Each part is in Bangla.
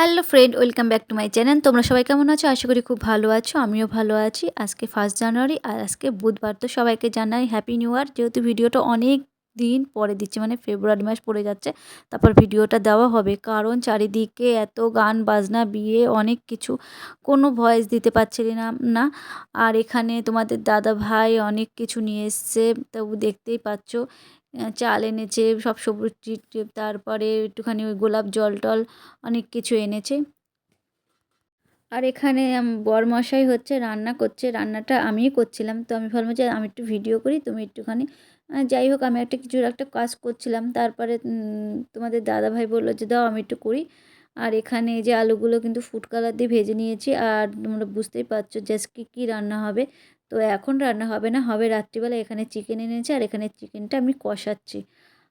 Hello friend, welcome back to my channel. তোমরা সবাই কেমন আছো? আশা করি খুব ভালো আছো, আমিও ভালো আছি। আজকে ফার্স্ট জানুয়ারি, আর আজকে বুধবার, তো সবাইকে জানাই হ্যাপি নিউ ইয়ার যেহেতু ভিডিওটা অনেক দিন পরে দিচ্ছি মানে ফেব্রুয়ারি মাস পড়ে যাচ্ছে, তারপর ভিডিওটা দেওয়া হবে। কারণ চারিদিকে এত গান, বাজনা, বিয়ে, অনেক কিছু, কোনো ভয়েস দিতে পারছিলি না না। আর এখানে তোমাদের দাদা ভাই অনেক কিছু নিয়ে এসছে, তবু দেখতেই পাচ্ছ চাল এনেছে, সব সবুজ তারপরে একটুখানি ওই গোলাপ জল টল অনেক কিছু এনেছে। আর এখানে বরমশাই হচ্ছে রান্না করছে, রান্নাটা আমিই করছিলাম। তো আমি ভাবলাম যে আমি একটু ভিডিও করি, তুমি একটুখানি যাই হোক, আমি একটা কিছু একটা কাজ করছিলাম। তারপরে তোমাদের দাদাভাই বলল যে, দাও, আমি একটু করি। আর এখানে যে আলুগুলো কিন্তু ফুড কালার দিয়ে ভেজে নিয়েছি। আর তোমরা বুঝতেই পারছ যে, আজকে কী রান্না হবে? তো এখন রান্না হবে না, হবে রাত্রিবেলা। এখানে চিকেন এনেছে, আর এখানে চিকেনটা আমি কষাচ্ছি।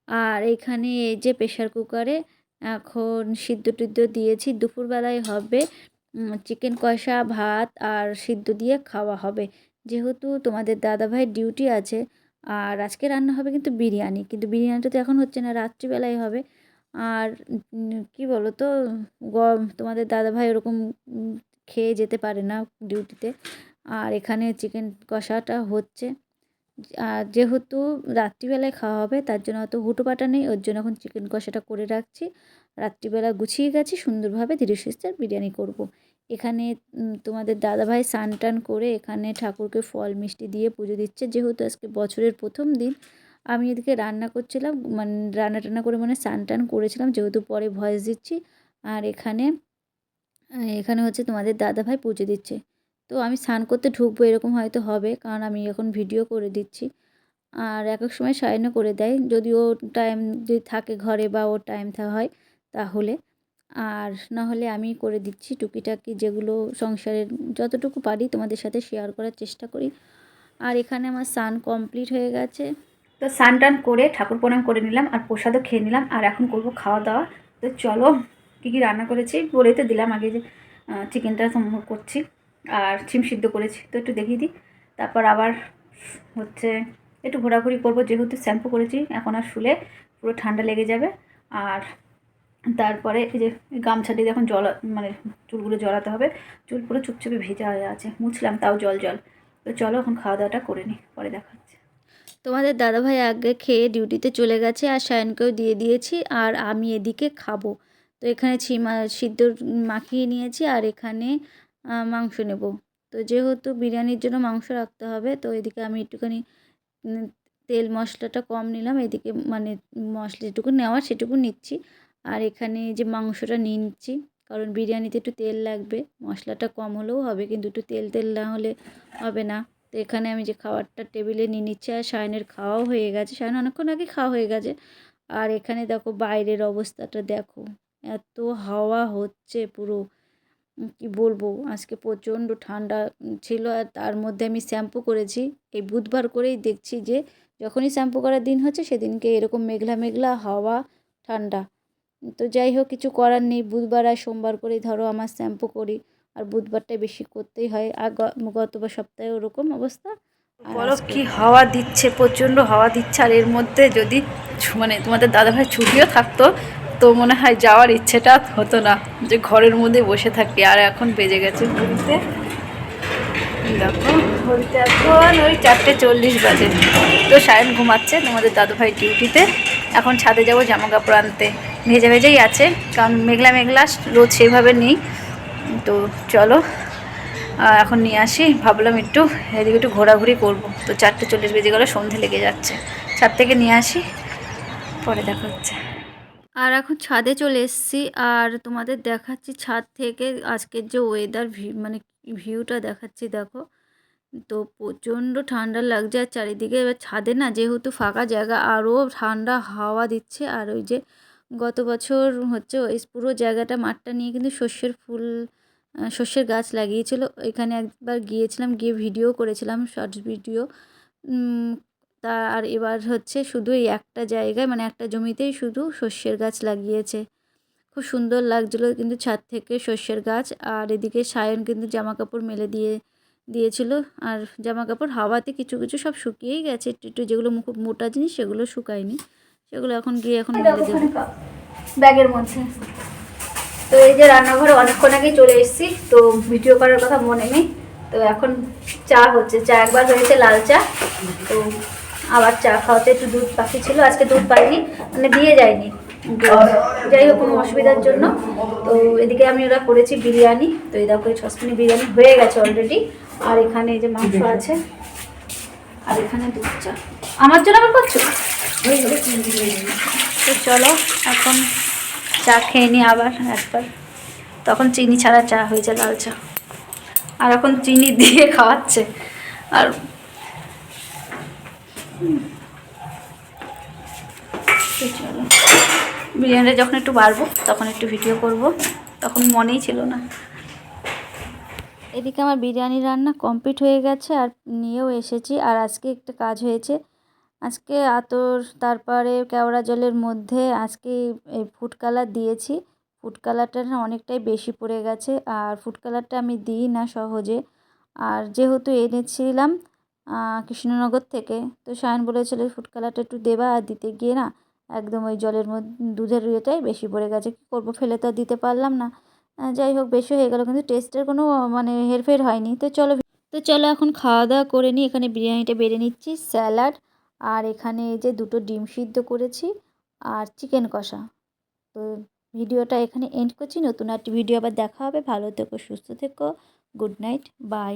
আর এখানে এই যে প্রেশার কুকারে এখন সিদ্ধ টিদ্ধ দিয়েছি। দুপুরবেলায় হবে চিকেন কষা, ভাত আর সিদ্ধ দিয়ে খাওয়া হবে। যেহেতু তোমাদের দাদাভাইয়ের ডিউটি আছে, আর আজকে রান্না হবে কিন্তু বিরিয়ানি। কিন্তু বিরিয়ানিটা তো এখন হচ্ছে না রাত্রিবেলায় হবে। আর কি বলো তো তোমাদের দাদাভাই ওরকম খেয়ে যেতে পারে না ডিউটিতে আর এখানে চিকেন কষাটা হচ্ছে। যেহেতু রাত্রিবেলায় খাওয়া হবে, তার জন্য অত হুটোপাটা নেই। ওর জন্য এখন চিকেন কষাটা করে রাখছি। রাত্রিবেলা গুছিয়ে গেছি, সুন্দরভাবে ধীরে সুস্থে বিরিয়ানি করব। এখানে তোমাদের দাদাভাই স্নান টান করে এখানে ঠাকুরকে ফল, মিষ্টি দিয়ে পুজো দিচ্ছে। যেহেতু আজকে বছরের প্রথম দিন, আমি এদিকে রান্না করছিলাম মানে রান্না টান্না করে মানে স্নান টান করেছিলাম, যেহেতু পরে ভয়েস দিচ্ছি। আর এখানে এখানে হচ্ছে তোমাদের দাদাভাই পুজো দিচ্ছে। তো আমি স্নান করতে ঢুকবো এরকম হয়তো হবে, কারণ আমি এখন ভিডিও করে দিচ্ছি। আর এক এক সময় সাইনও করে দেয়, যদি ও টাইম যদি থাকে ঘরে বা ওর টাইম হয় তাহলে। আর না হলে আমি করে দিচ্ছি টুকিটাকি যেগুলো সংসারের যতটুকু পারি তোমাদের সাথে শেয়ার করার চেষ্টা করি। আর এখানে আমার স্নান কমপ্লিট হয়ে গেছে। তো স্নান টান করে ঠাকুর প্রণাম করে নিলাম আর প্রসাদও খেয়ে নিলাম। আর এখন করব খাওয়া দাওয়া তো চলো, কী কী রান্না করেছি বলেই তো দিলাম আগে যে চিকেনটা সম্ভব করছি। আর সিম সিদ্ধ করেছি। তো একটু দেখিয়ে দিই। তারপর আবার হচ্ছে একটু ঘোরাঘুরি করব, যেহেতু শ্যাম্পু করেছি, এখন আর শুলে পুরো ঠান্ডা লেগে যাবে। আর তারপরে এই যে গামছা দিয়ে এখন জল মানে চুলগুলো জড়াতে হবে। চুল পুরো চুপচুপে ভেজা হয়ে আছে। মুছলাম তাও জল জল। তো চলো এখন খাওয়া দাওয়াটা করে নিই, পরে দেখা হচ্ছে তোমাদের দাদাভাই আগে খেয়ে ডিউটিতে চলে গেছে আর সায়নকেও দিয়ে দিয়েছি আর আমি এদিকে খাব। তো এখানে ছিমা, সিদ্ধ মাখিয়ে নিয়েছি আর এখানে মাংস নেব। তো যেহেতু বিরিয়ানির জন্য মাংস রাখতে হবে, তো এদিকে আমি একটুখানি তেল মশলাটা কম নিলাম। এদিকে মানে মশলা যেটুকু নেওয়ার সেটুকু নিচ্ছি। আর এখানে যে মাংসটা নিচ্ছি, কারণ বিরিয়ানিতে একটু তেল লাগবে, মশলাটা কম হলেও হবে, কিন্তু একটু তেল তেল না হলে হবে না। তো এখানে আমি যে খাবারটা টেবিলে নিয়ে নিচ্ছি, আর সায়নের খাওয়াও হয়ে গেছে। সায়ন অনেকক্ষণ আগে খাওয়া হয়ে গেছে। আর এখানে দেখো বাইরের অবস্থাটা দেখো, এত হাওয়া হচ্ছে পুরো। কি বলব? আজকে প্রচণ্ড ঠান্ডা ছিল আর তার মধ্যে আমি শ্যাম্পু করেছি। এই বুধবার করেই দেখছি যে যখনই শ্যাম্পু করার দিন হচ্ছে সেদিনকে এরকম মেঘলা মেঘলা হাওয়া ঠান্ডা। তো যাই হোক কিছু করার নেই। বুধবার আর সোমবার করেই ধরো আমার শ্যাম্পু করি। আর বুধবারটাই বেশি করতেই হয়। আর গ- গতবার সপ্তাহে ওরকম অবস্থা। বলো কি হাওয়া দিচ্ছে প্রচণ্ড হাওয়া দিচ্ছে। আর এর মধ্যে যদি মানে তোমাদের দাদাভাই ছুটিও থাকতো তো মনে হয় যাওয়ার ইচ্ছেটা হতো না, যে ঘরের মধ্যে বসে থাকি। আর এখন বেজে গেছে ঘুরতে দেখো ঘুরতে এখন ওই চারটে চল্লিশ বাজে। তো সায়ন ঘুমাচ্ছে, তোমাদের দাদুভাই ডিউটিতে। এখন ছাদে যাব জামা কাপড় আনতে। ভেজে ভেজেই আছে, কারণ মেঘলা মেঘলা, রোদ সেভাবে নেই। তো চলো এখন নিয়ে আসি। ভাবলাম একটু এদিকে একটু ঘোরাঘুরি করব। তো চারটে চল্লিশ বেজে গেলে, সন্ধে লেগে যাচ্ছে। ছাদ থেকে নিয়ে আসি, পরে দেখা হচ্ছে। আর এখন ছাদে চলে এসেছি আর তোমাদের দেখাচ্ছি ছাদ থেকে আজকের যে ওয়েদার মানে ভিউটা দেখাচ্ছি দেখো। তো প্রচণ্ড ঠান্ডা লাগছে আর চারিদিকে এবার ছাদে না যেহেতু ফাঁকা জায়গা আরও ঠান্ডা হাওয়া দিচ্ছে। আর ওই যে গত বছর হচ্ছে ওই পুরো জায়গাটা মাঠটা নিয়ে কিন্তু শস্যের ফুল শস্যের গাছ লাগিয়েছিল। এখানে একবার গিয়েছিলাম, গিয়ে ভিডিও করেছিলাম শর্টস ভিডিও তা আর এবার হচ্ছে শুধু এই একটা জায়গায় মানে একটা জমিতেই শুধু শস্যের গাছ লাগিয়েছে। খুব সুন্দর লাগছিল কিন্তু ছাদ থেকে শস্যের গাছ আর এদিকে সায়ন কিন্তু জামা কাপড় মেলে দিয়ে দিয়েছিল। আর জামা কাপড় হাওয়াতে কিছু কিছু সব শুকিয়েই গেছে। একটু একটু যেগুলো খুব মোটা জিনিস সেগুলো শুকায়নি। সেগুলো এখন গিয়ে এখন মেলে দেবো। ব্যাগের মধ্যে। তো এই যে রান্নাঘরে অনেকক্ষণ আগেই চলে এসেছি তো ভিডিও করার কথা মনে নেই। তো এখন চা হচ্ছে চা একবার হয়েছে লাল চা। তো আবার চা খাওয়াতে একটু দুধ পাখি ছিল আজকে দুধ পাইনি মানে দিয়ে যায়নি। যাই হোক কোনো অসুবিধার জন্য। তো এদিকে আমি ওরা করেছি বিরিয়ানি তো এই দেখো এই সসপ্যানে বিরিয়ানি হয়ে গেছে অলরেডি আর এখানে এই যে মাংস আছে আর এখানে দুধ চা। আমার জন্য আবার করছ? তো চলো এখন চা খেয়ে নি আবার একবার। তখন চিনি ছাড়া চা হয়েছে লাল চা। আর এখন চিনি দিয়ে খাওয়াচ্ছে। আর। বিরিয়ানিটা যখন একটু বাড়বো, তখন একটু ভিডিও করব। তখন মনেই ছিল না। এদিকে আমার বিরিয়ানি রান্না কমপ্লিট হয়ে গেছে, আর নিয়েও এসেছি, আর আজকে একটা কাজ হয়েছে। আজকে আতর, তারপরে কেওড়া জলের মধ্যে আজকে এই ফুড কালার দিয়েছি। ফুড কালারটা না অনেকটাই বেশি পড়ে গেছে, আর ফুড কালারটা আমি দিই না সহজে। আর যেহেতু এনেছিলাম কৃষ্ণনগর থেকে। তো সায়ন বলেছিল, ফুড কালারটা একটু দেবা আর দিতে গিয়ে না, একদম ওই জলের মধ্যে দুধের ইয়েটাই বেশি পড়ে গেছে। কী করব? ফেলে তো আর দিতে পারলাম না। যাই হোক, বেশি হয়ে গেল, কিন্তু টেস্টের কোনো মানে হেরফের হয়নি। তো চলো তো চলো এখন খাওয়া দাওয়া করে নিই। এখানে বিরিয়ানিটা বেড়ে নিচ্ছি, স্যালাড। আর এখানে এই যে দুটো ডিম সিদ্ধ করেছি আর চিকেন কষা। তো ভিডিওটা এখানে এন্ড করছি। নতুন একটি ভিডিও আবার দেখা হবে। ভালো থেকো, সুস্থ থেকো। Good night, bye.